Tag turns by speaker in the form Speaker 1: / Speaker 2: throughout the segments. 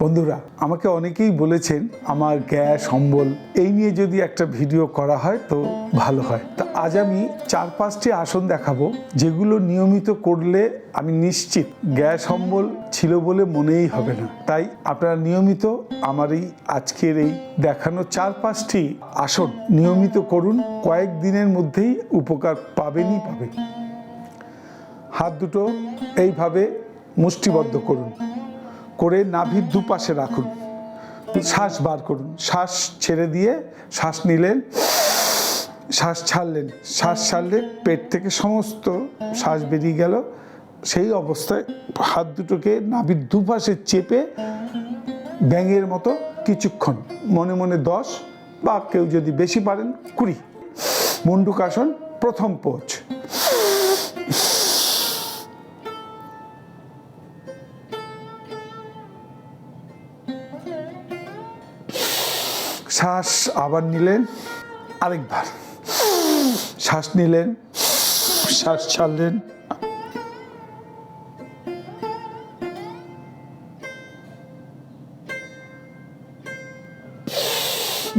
Speaker 1: বন্ধুরা, আমাকে অনেকেই বলেছেন আমার গ্যাস, অম্বল, এই নিয়ে যদি একটা ভিডিও করা হয় তো ভালো হয়। তা আজ আমি চার পাঁচটি আসন দেখাবো, যেগুলো নিয়মিত করলে আমি নিশ্চিত গ্যাস, অম্বল ছিল বলে মনেই হবে না। তাই আপনারা নিয়মিত আমার এই আজকের এই দেখানো চার পাঁচটি আসন নিয়মিত করুন, কয়েক দিনের মধ্যেই উপকার পাবেনই পাবেন। হাত দুটো এইভাবে মুষ্টিবদ্ধ করুন। করে নাভির দুপাশে রাখুন। শ্বাস বার করুন। শ্বাস ছেড়ে দিয়ে শ্বাস নিলেন, শ্বাস ছাড়লেন। শ্বাস ছাড়লে পেট থেকে সমস্ত শ্বাস বেরিয়ে গেল। সেই অবস্থায় হাত দুটোকে নাভির দুপাশে চেপে ব্যাঙের মতো কিছুক্ষণ, মনে মনে দশ বা কেউ যদি বেশি পারেন কুড়ি। মুন্ডুকাসন প্রথম পোচ শ্বাস আবার নিলেন, আরেকবার। শ্বাস নিলেন, শ্বাস ছাড়লেন।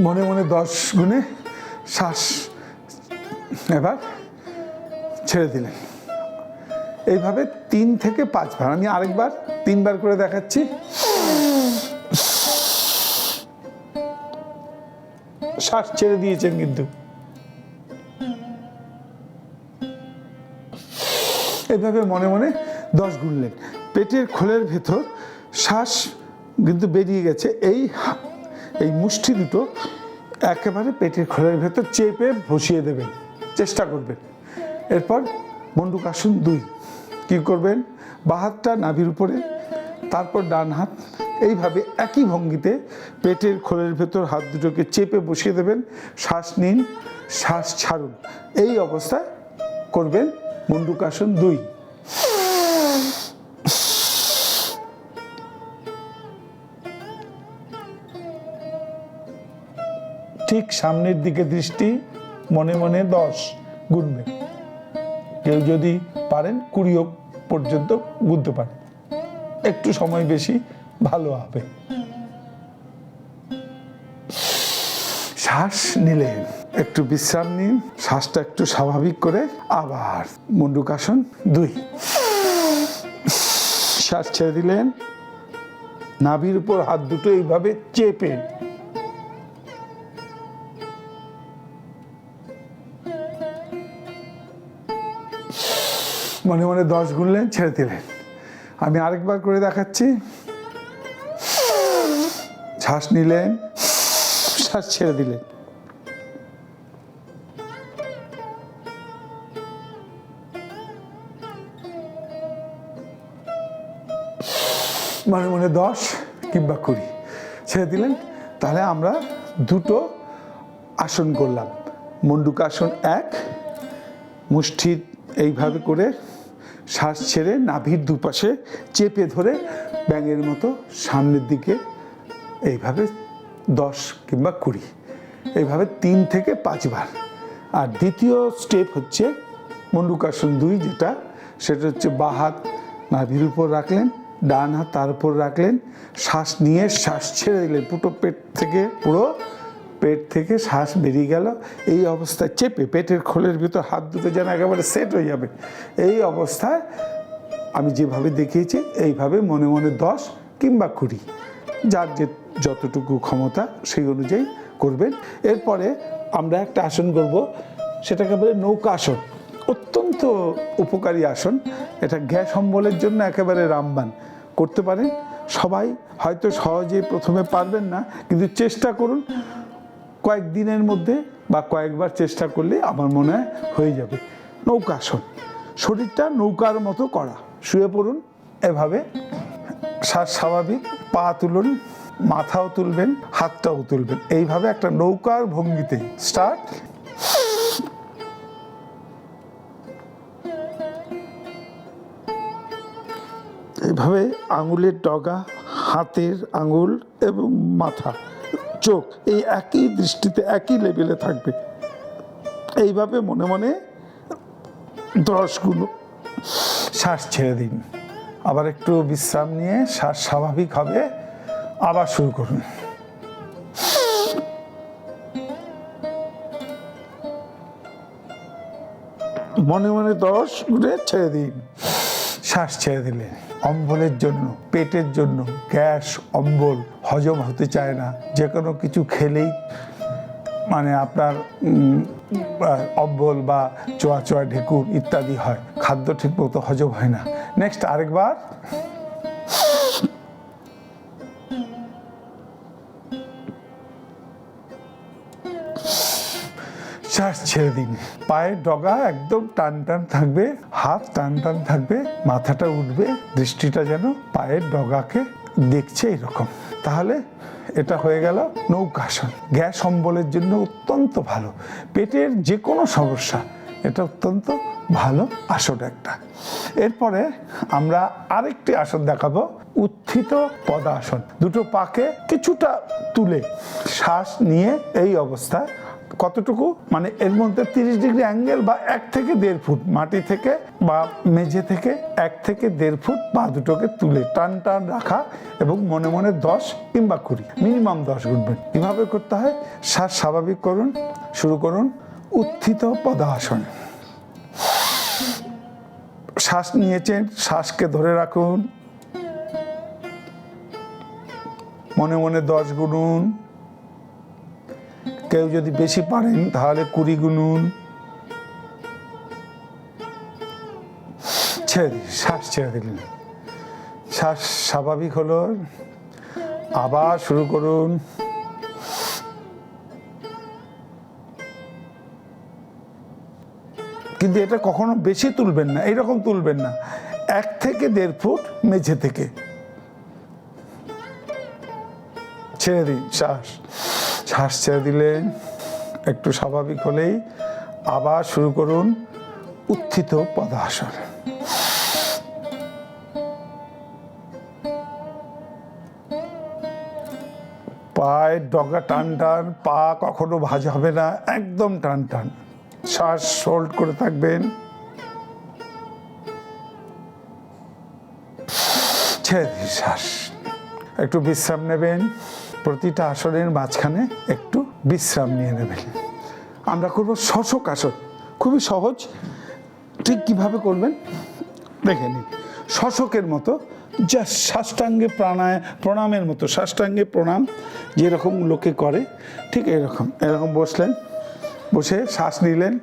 Speaker 1: মনে মনে দশ গুণে শ্বাস এবার ছেড়ে দিলেন। এইভাবে তিন থেকে পাঁচবার, আমি আরেকবার তিনবার করে দেখাচ্ছি। শ্বাস ছেড়ে দিয়েছেন কিন্তু। এইভাবে মনে মনে দশ গুনলেন। পেটের খোলের ভেতর শ্বাস কিন্তু বেরিয়ে গেছে। এই এই মুষ্টি দুটো একেবারে পেটের খোলের ভেতর চেপে বসিয়ে দেবেন। চেষ্টা করবেন। এরপর মন্ডুকাসন দুই। কি করবেন? বাঁ হাতটা নাভির উপরে, তারপর ডান হাত এইভাবে একই ভঙ্গিতে পেটের খোলের ভেতর হাত দুটোকে চেপে বসিয়ে দেবেন, শ্বাস নিন, শ্বাস ছাড়ুন। এই অবস্থায় করবেন মুন্ডুকাসন দুই। ঠিক সামনের দিকে দৃষ্টি, মনে মনে দশ গুনবে কেউ যদি পারেন কুড়িও পর্যন্ত গুনতে পারেন। একটু সময় বেশি ভালো হবে। শ্বাস নিলেন একটু বিশ্রাম নিন, শ্বাসটা একটু স্বাভাবিক করে আবার মুন্ডুকাসন দুই। শ্বাস ছেড়ে দিলেন, নাভির উপর হাত দুটো এইভাবে চেপে। মনে মনে দশ গুনলেন, ছেড়ে দিলেন। আমি আরেকবার করে দেখাচ্ছি। শ্বাস নিলেন। শ্বাস ছেড়ে দিলেন। মনে মনে দশ কিংবা কুড়ি ছেড়ে দিলেন। তাহলে আমরা দুটো আসন করলাম। মন্ডুকাসন এক মুষ্টি এইভাবে করে শ্বাস ছেড়ে নাভির দুপাশে চেপে ধরে ব্যাঙের মতো সামনের দিকে এইভাবে দশ কিংবা কুড়ি, এইভাবে তিন থেকে পাঁচবার। আর দ্বিতীয় স্টেপ হচ্ছে মন্ডুকাসন দুই যেটা, সেটা হচ্ছে বা হাত নাভির উপর রাখলেন, ডান হাত তার উপর রাখলেন, শ্বাস নিয়ে শ্বাস ছেড়ে দিলেন, পুরো পেট থেকে, পুরো পেট থেকে শ্বাস বেরিয়ে গেল। এই অবস্থায় চেপে পেটের খোলের ভিতর হাত দুটো যেন একেবারে সেট হয়ে যাবে। এই অবস্থায় আমি যেভাবে দেখিয়েছি, এইভাবে মনে মনে দশ কিংবা কুড়ি, যার যে যতটুকু ক্ষমতা সেই অনুযায়ী করবেন। এরপরে আমরা একটা আসন করব, সেটাকে বলে নৌকা আসন। অত্যন্ত উপকারী আসন। এটা গ্যাস অম্বলের জন্য একেবারে রামবান। করতে পারেন। সবাই হয়তো সহজে প্রথমে পারবেন না, কিন্তু চেষ্টা করুন। কয়েকদিনের মধ্যে বা কয়েকবার চেষ্টা করলে আমার মনে হয় হয়ে যাবে। নৌকাসন শরীরটা নৌকার মতো করা। শুয়ে পড়ুন। এভাবে শ্বাস স্বাভাবিক, পা তুলুন। মাথাও তুলবেন, হাতটাও তুলবেন। এইভাবে একটা নৌকার ভঙ্গিতে স্টার্ট এইভাবে আঙুলের ডগা, হাতের আঙুল এবং মাথা, চোখ এই একই দৃষ্টিতে, একই লেভেলে থাকবে। এইভাবে মনে মনে দশগুলো। শ্বাস ছেড়ে দিন। আবার একটু বিশ্রাম নিয়ে শ্বাস স্বাভাবিক হবে। আবার শুরু করুন। মনে মনে দশ ঘুরে ছেড়ে দিন। শ্বাস ছেড়ে দিলে অম্বলের জন্য, পেটের জন্য গ্যাস, অম্বল হজম হতে চায় না। যে কোনো কিছু খেলেই মানে আপনার অম্বল বা চোয়া চোয়া ঢেকুর ইত্যাদি হয়। খাদ্য ঠিক মতো হজম হয় না। নেক্সট আরেকবার। শ্বাস ছেড়ে দিন। পায়ের ডগা একদম টান টান থাকবে, হাত টান টান থাকবে, মাথাটা উঠবে, দৃষ্টিটা যেন পায়ের ডগাকে দেখছে এরকম। তাহলে এটা হয়ে গেল নৌকাসন গ্যাস অম্বলের জন্য অত্যন্ত ভালো। পেটের যে কোনো সমস্যা এটা অত্যন্ত ভালো আসন একটা। এরপরে আমরা আরেকটি আসন দেখাবো, উত্থিত পদাসন। দুটো পাকে কিছুটা তুলে শ্বাস নিয়ে এই অবস্থায় কতটুকু? মানে এর মধ্যে তিরিশ ডিগ্রি অ্যাঙ্গেল বা এক থেকে দেড় ফুট মাটি থেকে বা মেঝে থেকে এক থেকে দেড় ফুট পা দুটোকে তুলে টান টান রাখা এবং মনে মনে দশ কিংবা কুড়ি, মিনিমাম দশ উঠবেন এভাবে করতে হয়? শ্বাস স্বাভাবিক করুন, শুরু করুন উত্থিত পদাসন। শ্বাস নিয়েছেন, শ্বাসকে ধরে রাখুন। মনে মনে দশ গুনুন। কেউ যদি বেশি পারেন, তাহলে কুড়ি গুনুন। ছেড়ে শ্বাস ছেড়ে দিলেন শ্বাস স্বাভাবিক হলো। আবার শুরু করুন। কিন্তু এটা কখনো বেশি তুলবেন না, এইরকম তুলবেন না। এক থেকে দেড় ফুট মেঝে থেকে। ছেড়ে দিন, শ্বাস। শ্বাস ছেড়ে দিলেন একটু স্বাভাবিক হলেই আবার শুরু করুন উত্থিত পদাসন। পায়ের ডগা টান টান পা কখনো ভাজ হবে না, একদম টান টান শ্বাস হোল্ড করে থাকবেন। ছেড়ে শ্বাস। একটু বিশ্রাম নেবেন। প্রতিটা আসনের মাঝখানে একটু বিশ্রাম নিয়ে নেবেন। আমরা করব শশক আসন খুবই সহজ। ঠিক কীভাবে করবেন? দেখে নিন। শশকের মতো যা সাষ্টাঙ্গে প্রাণায়, প্রণামের মতো সাষ্টাঙ্গে প্রণাম যেরকম লোকে করে, ঠিক এরকম। এরকম বসলেন। বসে শ্বাস নিলেন।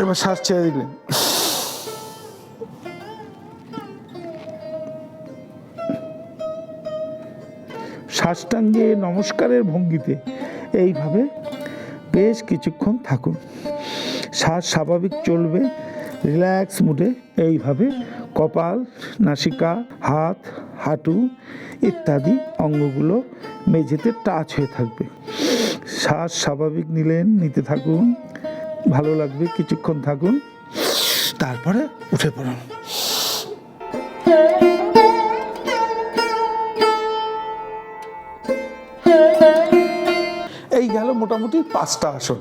Speaker 1: এবার শ্বাস ছেড়ে দিলেন। সাষ্টাঙ্গে নমস্কারের ভঙ্গিতে এইভাবে বেশ কিছুক্ষণ থাকুন। শ্বাস স্বাভাবিক চলবে, রিল্যাক্স মুডে এইভাবে কপাল, নাসিকা, হাত, হাঁটু ইত্যাদি অঙ্গগুলো মেঝেতে টাচ হয়ে থাকবে। শ্বাস স্বাভাবিক নিলেন, নিতে থাকুন, ভালো লাগবে, কিছুক্ষণ থাকুন, তারপরে উঠে পড়ুন। এই গেল মোটামুটি পাঁচটা আসন।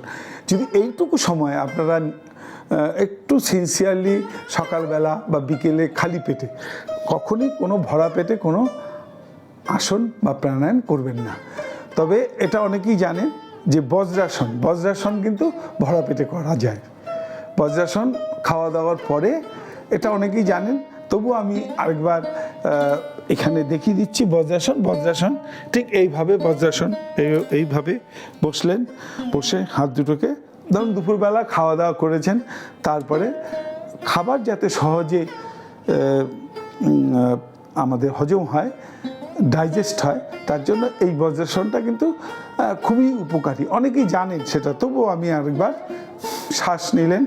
Speaker 1: যদি এইটুকু সময় আপনারা একটু সিনসিয়ারলি সকালবেলা বা বিকেলে খালি পেটে, কখনই কোনো ভরা পেটে কোনো আসন বা প্রাণায়াম করবেন না। তবে এটা অনেকেই জানেন যে বজ্রাসন বজ্রাসন কিন্তু ভরা পেটে করা যায়। বজ্রাসন খাওয়া দাওয়ার পরে এটা অনেকেই জানেন তবু আমি আরেকবার এখানে দেখিয়ে দিচ্ছি বজ্রাসন বজ্রাসন ঠিক এইভাবে বজ্রাসন এই, এইভাবে বসলেন, বসে হাত দুটোকে ধরুন দুপুরবেলা খাওয়া দাওয়া করেছেন, তারপরে খাবার যাতে সহজে আমাদের হজম হয়, ডাইজেস্ট হয় তার জন্য এই বজ্রাসনটা কিন্তু খুবই উপকারী। অনেকেই জানেন সেটা, তবুও আমি আরেকবার শ্বাস নিলেন,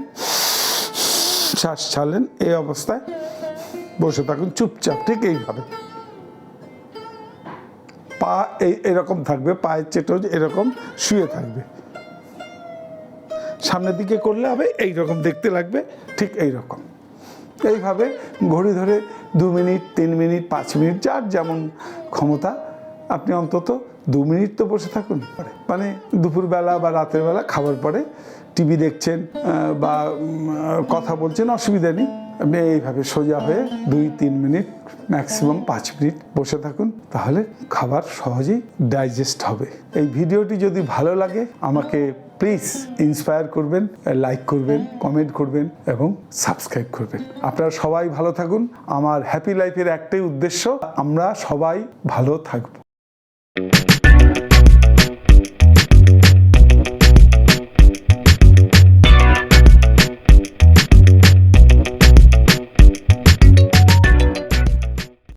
Speaker 1: শ্বাস ছাড়লেন, এই অবস্থায় বসে থাকুন, চুপচাপ, ঠিক এইভাবে। পা এই, এরকম থাকবে, পায়ের চেটো এরকম শুয়ে থাকবে। সামনের দিকে করলে হবে এই রকম দেখতে লাগবে, ঠিক এই রকম এইভাবে ঘড়ি ধরে দু মিনিট, তিন মিনিট, পাঁচ মিনিট, যার যেমন ক্ষমতা আপনি অন্তত দু মিনিট তো বসে থাকুন। মানে দুপুরবেলা বা রাতের বেলা খাবার পরে টিভি দেখছেন বা কথা বলছেন, অসুবিধা নেই। আপনি এইভাবে সোজা হয়ে দুই, তিন মিনিট ম্যাক্সিমাম পাঁচ মিনিট বসে থাকুন, তাহলে খাবার সহজেই ডাইজেস্ট হবে। এই ভিডিওটি যদি ভালো লাগে, আমাকে প্লিজ ইন্সপায়ার করবেন লাইক করবেন কমেন্ট করবেন এবং সাবস্ক্রাইব করবেন। আপনারা সবাই ভালো থাকুন। আমার হ্যাপি লাইফের একটাই উদ্দেশ্য, আমরা সবাই ভালো থাকব। Thank you.